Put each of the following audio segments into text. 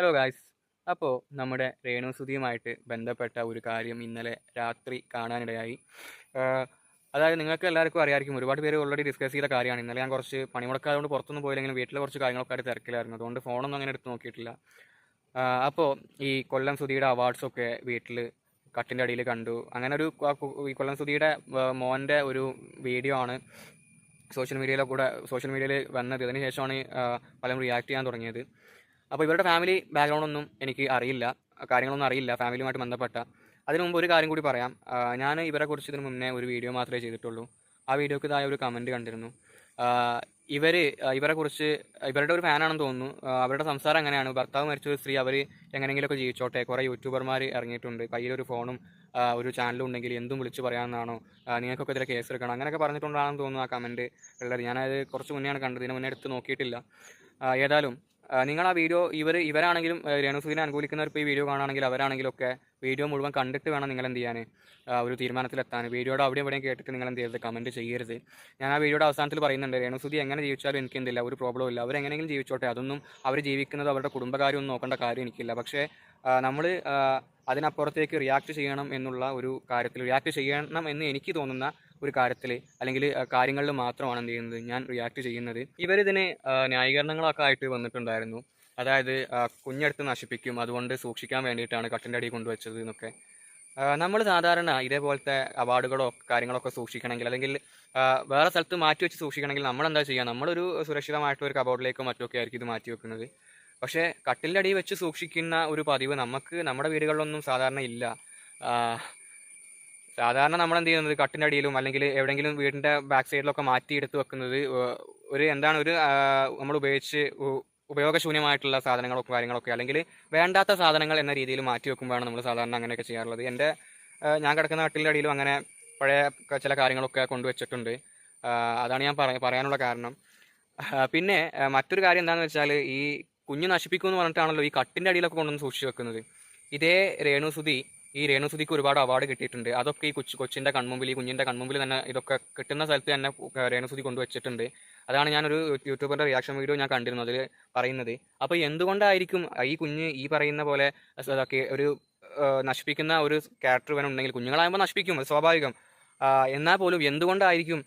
Hello guys അപ്പോൾ നമ്മുടെ രേണു സുധിയുമായിട്ട് ബന്ധപ്പെട്ട ഒരു കാര്യം ഇന്നലെ രാത്രി കാണാനിടയായി. അതായത് നിങ്ങൾക്ക് എല്ലാവർക്കും അറിയാമായിരിക്കും ഒരുപാട് പേര് ഓൾറെഡി ഡിസ്കസ് ചെയ്ത കാര്യമാണ്. ഇന്നലെ ഞാൻ കുറച്ച് പണിമുടക്കാതുകൊണ്ട് പുറത്തൊന്നും പോയില്ലെങ്കിലും വീട്ടിലെ കുറച്ച് കാര്യങ്ങളൊക്കെ ആയിട്ട് തിരക്കിലായിരുന്നു. അതുകൊണ്ട് ഫോണൊന്നും അങ്ങനെ എടുത്ത് നോക്കിയിട്ടില്ല. അപ്പോൾ ഈ കൊല്ലം സുധിയുടെ അവാർഡ്സൊക്കെ വീട്ടിൽ കട്ടിന്റെ അടിയിൽ കണ്ടു. അങ്ങനെ ഒരു ഈ കൊല്ലം സുധിയുടെ മോന്റെ ഒരു വീഡിയോ ആണ് സോഷ്യൽ മീഡിയയിലെ കൂടെ സോഷ്യൽ മീഡിയയിൽ വന്നത്. ഇതിന് ശേഷമാണ് ആഹ് പലരും റിയാക്ട് ചെയ്യാൻ തുടങ്ങിയത്. അപ്പോൾ ഇവരുടെ ഫാമിലി ബാക്ക്ഗ്രൗണ്ടൊന്നും എനിക്ക് അറിയില്ല. കാര്യങ്ങളൊന്നും അറിയില്ല. ഫാമിലിയുമായിട്ട് ബന്ധപ്പെട്ട. അതിനു മുമ്പ് ഒരു കാര്യം കൂടി പറയാം. ഞാൻ ഇവരെക്കുറിച്ച് ഇതിനു മുന്നേ ഒരു വീഡിയോ മാത്രമേ ചെയ്തിട്ടുള്ളൂ. ആ വീഡിയോക്ക് ഇതായ ഒരു കമന്റ് കണ്ടിരുന്നു. ഇവർ ഇവരെക്കുറിച്ച് ഇവരുടെ ഒരു ഫാനാണെന്ന് തോന്നുന്നു. അവരുടെ സംസാരം എങ്ങനെയാണ്? ഭർത്താവ് മരിച്ച ഒരു സ്ത്രീ അവർ എങ്ങനെയെങ്കിലുമൊക്കെ ജീവിച്ചോട്ടെ? കുറേ യൂട്യൂബർമാർ ഇറങ്ങിയിട്ടുണ്ട്. കയ്യിലൊരു ഫോണും ഒരു ചാനലും ഉണ്ടെങ്കിൽ എന്തും വിളിച്ച് പറയാമെന്നാണോ നിങ്ങൾക്കൊക്കെ ഇതിലെ കേസ് എടുക്കണം. അങ്ങനെയൊക്കെ പറഞ്ഞിട്ടുണ്ടാണെന്ന് തോന്നുന്നു ആ കമന്റ് ഉള്ളത് ഞാനത് കുറച്ച് മുന്നെയാണ് കണ്ടത്. ഇതിന് മുന്നേ എടുത്ത് നോക്കിയിട്ടില്ല. ഏതായാലും നിങ്ങൾ ആ വീഡിയോ ഇവർ ഇവരാണെങ്കിലും രേണുസുദിനെ അനുകൂലിക്കുന്നവർ ഇപ്പോൾ ഈ വീഡിയോ കാണുകയാണെങ്കിൽ അവരാണെങ്കിലും ഒക്കെ വീഡിയോ മുഴുവൻ കണ്ടിട്ട് വേണം നിങ്ങൾ എന്ത് ചെയ്യാൻ ഒരു തീരുമാനത്തിലെത്താൻ. വീഡിയോയുടെ അവിടെ എവിടെയും കേട്ടിട്ട് നിങ്ങൾ എന്ത് ചെയ്യരുത് കമന്റ് ചെയ്യരുത്. ഞാൻ ആ വീഡിയോയുടെ അവസാനത്തിൽ പറയുന്നുണ്ട് രേണുസുദി എങ്ങനെ ജീവിച്ചാലും എനിക്ക് എന്തില്ല ഒരു പ്രോബ്ലം ഇല്ല. അവരെങ്ങനെയെങ്കിലും ജീവിച്ചോട്ടെ അതൊന്നും അവർ ജീവിക്കുന്നത് അവരുടെ കുടുംബകാര്യം ഒന്നും നോക്കേണ്ട കാര്യം എനിക്കില്ല. പക്ഷേ നമ്മൾ അതിനപ്പുറത്തേക്ക് റിയാക്ട് ചെയ്യണം എന്നുള്ള ഒരു കാര്യത്തിൽ റിയാക്ട് ചെയ്യണം എന്ന് എനിക്ക് തോന്നുന്ന ഒരു കാര്യത്തിൽ അല്ലെങ്കിൽ കാര്യങ്ങളിൽ മാത്രമാണ് എന്ത് ചെയ്യുന്നത് ഞാൻ റിയാക്ട് ചെയ്യുന്നത്. ഇവരിതിന് ന്യായീകരണങ്ങളൊക്കെ ആയിട്ട് വന്നിട്ടുണ്ടായിരുന്നു. അതായത് കുഞ്ഞെടുത്ത് നശിപ്പിക്കും അതുകൊണ്ട് സൂക്ഷിക്കാൻ വേണ്ടിയിട്ടാണ് കട്ടിന്റെ അടി കൊണ്ടുവച്ചത് എന്നൊക്കെ. നമ്മൾ സാധാരണ ഇതേപോലത്തെ അവാർഡുകളോ കാര്യങ്ങളൊക്കെ സൂക്ഷിക്കണമെങ്കിൽ അല്ലെങ്കിൽ വേറെ സ്ഥലത്ത് മാറ്റി വെച്ച് സൂക്ഷിക്കണമെങ്കിൽ നമ്മൾ എന്താ ചെയ്യുക? നമ്മളൊരു സുരക്ഷിതമായിട്ടുള്ള ഒരു കബോർഡിലേക്കോ മറ്റൊക്കെ ആയിരിക്കും ഇത് മാറ്റി വെക്കുന്നത്. പക്ഷേ കട്ടിലിന്റെ അടിയിൽ വെച്ച് സൂക്ഷിക്കുന്ന ഒരു പതിവ് നമുക്ക് നമ്മുടെ വീടുകളിലൊന്നും സാധാരണ ഇല്ല. സാധാരണ നമ്മൾ എന്ത് ചെയ്യുന്നത്? കട്ടിന്റെ അടിയിലും അല്ലെങ്കിൽ എവിടെയെങ്കിലും വീടിന്റെ ബാക്ക് സൈഡിലൊക്കെ മാറ്റി എടുത്ത് വെക്കുന്നത് ഒരു എന്താണ് ഒരു നമ്മൾ ഉപയോഗിച്ച് ഉപയോഗശൂന്യമായിട്ടുള്ള സാധനങ്ങളൊക്കെ കാര്യങ്ങളൊക്കെ അല്ലെങ്കിൽ വേണ്ടാത്ത സാധനങ്ങൾ എന്ന രീതിയിൽ മാറ്റി വെക്കുമ്പോഴാണ് നമ്മൾ സാധാരണ അങ്ങനെയൊക്കെ ചെയ്യാറുള്ളത്. എന്റെ ഞാൻ കിടക്കുന്ന കട്ടിലിന്റെ അടിയിലും അങ്ങനെ പഴയ ചില കാര്യങ്ങളൊക്കെ കൊണ്ടുവച്ചിട്ടുണ്ട് അതാണ് ഞാൻ പറ പറയാനുള്ള കാരണം. പിന്നെ മറ്റൊരു കാര്യം എന്താണെന്ന് വെച്ചാൽ ഈ കുഞ്ഞ് നശിപ്പിക്കുമെന്ന് പറഞ്ഞിട്ടാണല്ലോ ഈ കട്ടിന്റെ അടിയിലൊക്കെ കൊണ്ടുവന്ന് സൂക്ഷിച്ച് വെക്കുന്നത്. ഇതേ രേണുസുതി ഈ രേണുസുതിക്ക് ഒരുപാട് അവാർഡ് കിട്ടിയിട്ടുണ്ട്. അതൊക്കെ ഈ കൊച്ചു കൊച്ചിന്റെ കൺമുമ്പിൽ ഈ കുഞ്ഞിന്റെ കൺമുമ്പിൽ തന്നെ ഇതൊക്കെ കിട്ടുന്ന സ്ഥലത്ത് തന്നെ രേണു രേണുസുതി കൊണ്ടുവച്ചിട്ടുണ്ട്. അതാണ് ഞാനൊരു യൂട്യൂബറിന്റെ റിയാക്ഷൻ വീഡിയോ ഞാൻ കണ്ടിരുന്നു അതിൽ പറയുന്നത്. അപ്പോൾ എന്തുകൊണ്ടായിരിക്കും ഈ കുഞ്ഞ് ഈ പറയുന്ന പോലെ ഒരു നശിപ്പിക്കുന്ന ഒരു ക്യാരക്ടർ ഇവൻ ഉണ്ടെങ്കിൽ കുഞ്ഞുങ്ങളാകുമ്പോൾ നശിപ്പിക്കും അത് സ്വാഭാവികം. എന്നാൽ പോലും എന്തുകൊണ്ടായിരിക്കും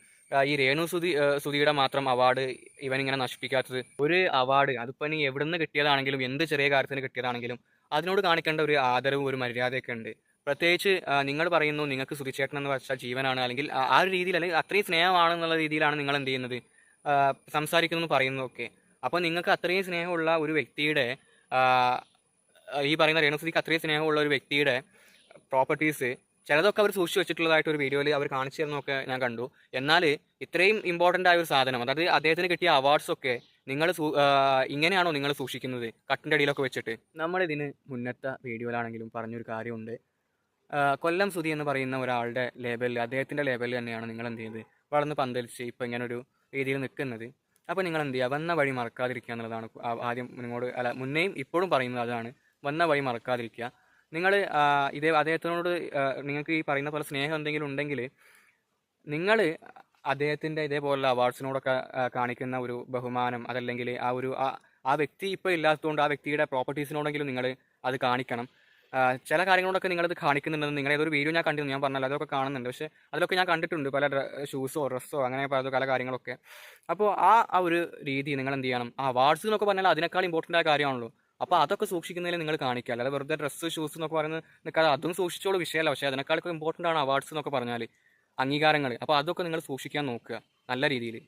ഈ രേണു സുധി സുധിയുടെ മാത്രം അവാർഡ് ഇവനിങ്ങനെ നശിപ്പിക്കാത്തത്? ഒരു അവാർഡ് അതിപ്പോൾ ഇനി എവിടുന്ന് കിട്ടിയതാണെങ്കിലും എന്ത് ചെറിയ കാര്യത്തിന് കിട്ടിയതാണെങ്കിലും അതിനോട് കാണിക്കേണ്ട ഒരു ആദരവും ഒരു മര്യാദയൊക്കെ ഉണ്ട്. പ്രത്യേകിച്ച് നിങ്ങൾ പറയുന്നു നിങ്ങൾക്ക് സുധിച്ചേട്ടൻ എന്ന് വെച്ചാൽ ജീവനാണ് അല്ലെങ്കിൽ ആ- ഒരു രീതിയിൽ അല്ലെങ്കിൽ അത്രയും സ്നേഹമാണെന്നുള്ള രീതിയിലാണ് നിങ്ങൾ എന്ത് ചെയ്യുന്നത്? സംസാരിക്കുന്നു പറയുന്നതൊക്കെ. അപ്പോൾ നിങ്ങൾക്ക് അത്രയും സ്നേഹമുള്ള ഒരു വ്യക്തിയുടെ ഈ പറയുന്ന രേണുസുതിക്ക് അത്രയും സ്നേഹമുള്ള ഒരു വ്യക്തിയുടെ പ്രോപ്പർട്ടീസ് ചിലതൊക്കെ അവർ സൂക്ഷിച്ചു വെച്ചിട്ടുള്ളതായിട്ട് ഒരു വീഡിയോയിൽ അവർ കാണിച്ചു തരുന്നൊക്കെ ഞാൻ കണ്ടു. എന്നാൽ ഇത്രയും ഇമ്പോർട്ടന്റ് ആയ ഒരു സാധനം അതായത് അദ്ദേഹത്തിന് കിട്ടിയ അവാർഡ്സൊക്കെ നിങ്ങൾ ഇങ്ങനെയാണോ നിങ്ങൾ സൂക്ഷിക്കുന്നത്? കട്ടിന്റെ അടിയിലൊക്കെ വെച്ചിട്ട്. നമ്മളിതിന് മുന്നത്തെ വീഡിയോയിലാണെങ്കിലും പറഞ്ഞൊരു കാര്യമുണ്ട്. കൊല്ലം സുധി എന്ന് പറയുന്ന ഒരാളുടെ ലേബലിൽ അദ്ദേഹത്തിന്റെ ലേബലിൽ തന്നെയാണ് നിങ്ങൾ എന്ത് ചെയ്യുന്നത് വളർന്ന് പന്തലിച്ച് ഇപ്പോൾ ഇങ്ങനൊരു രീതിയിൽ നിൽക്കുന്നത്. അപ്പോൾ നിങ്ങൾ എന്ത് ചെയ്യുക? വന്ന വഴി മറക്കാതിരിക്കുക എന്നുള്ളതാണ് ആദ്യം നിങ്ങളോട് അല്ല മുന്നേയും ഇപ്പോഴും പറയുന്നത് അതാണ്. വന്ന വഴി മറക്കാതിരിക്കുക. നിങ്ങൾ ഇതേ അദ്ദേഹത്തിനോട് നിങ്ങൾക്ക് ഈ പറയുന്ന പോലെ സ്നേഹം എന്തെങ്കിലും ഉണ്ടെങ്കിൽ നിങ്ങൾ അദ്ദേഹത്തിന്റെ ഇതേപോലുള്ള അവാർഡ്സിനോടൊക്കെ കാണിക്കുന്ന ഒരു ബഹുമാനം അതല്ലെങ്കിൽ ആ ഒരു ആ- വ്യക്തി ഇപ്പോൾ ഇല്ലാത്തതുകൊണ്ട് ആ വ്യക്തിയുടെ പ്രോപ്പർട്ടീസിനോടെങ്കിലും നിങ്ങൾ അത് കാണിക്കണം. ചില കാര്യങ്ങളോടൊക്കെ നിങ്ങളത് കാണിക്കുന്നുണ്ടെന്ന് നിങ്ങളെ ഏതൊരു വീഡിയോ ഞാൻ കണ്ടിരുന്നു ഞാൻ പറഞ്ഞല്ലോ അതൊക്കെ കാണുന്നുണ്ട്. പക്ഷേ അതിലൊക്കെ ഞാൻ കണ്ടിട്ടുണ്ട് പല ഷൂസോ ഡ്രസ്സോ അങ്ങനെ പല പല കാര്യങ്ങളൊക്കെ. അപ്പോൾ ആ ഒരു രീതി നിങ്ങൾ എന്ത് ചെയ്യണം? ആ അവാർഡ്സ് എന്നൊക്കെ പറഞ്ഞാൽ അതിനേക്കാൾ ഇമ്പോർട്ടന്റ് ആയ കാര്യമാണല്ലോ. അപ്പോൾ അതൊക്കെ സൂക്ഷിക്കുന്നതിൽ നിങ്ങൾ കാണിക്കുക. അല്ലാതെ വെറുതെ ഡ്രസ്സ് ഷൂസ് എന്നൊക്കെ പറയുന്നത് നിൽക്കാതെ അതും സൂക്ഷിച്ചോളൂ വിഷയമല്ല. പക്ഷേ അതിനേക്കാളൊക്കെ ഇമ്പോർട്ടന്റ് ആണ് അവാർഡ്സ് എന്നൊക്കെ പറഞ്ഞാൽ അംഗീകാരങ്ങൾ അപ്പോൾ അതൊക്കെ നിങ്ങൾ സൂക്ഷിക്കാൻ നോക്കുക. നല്ല രീതിയിൽ.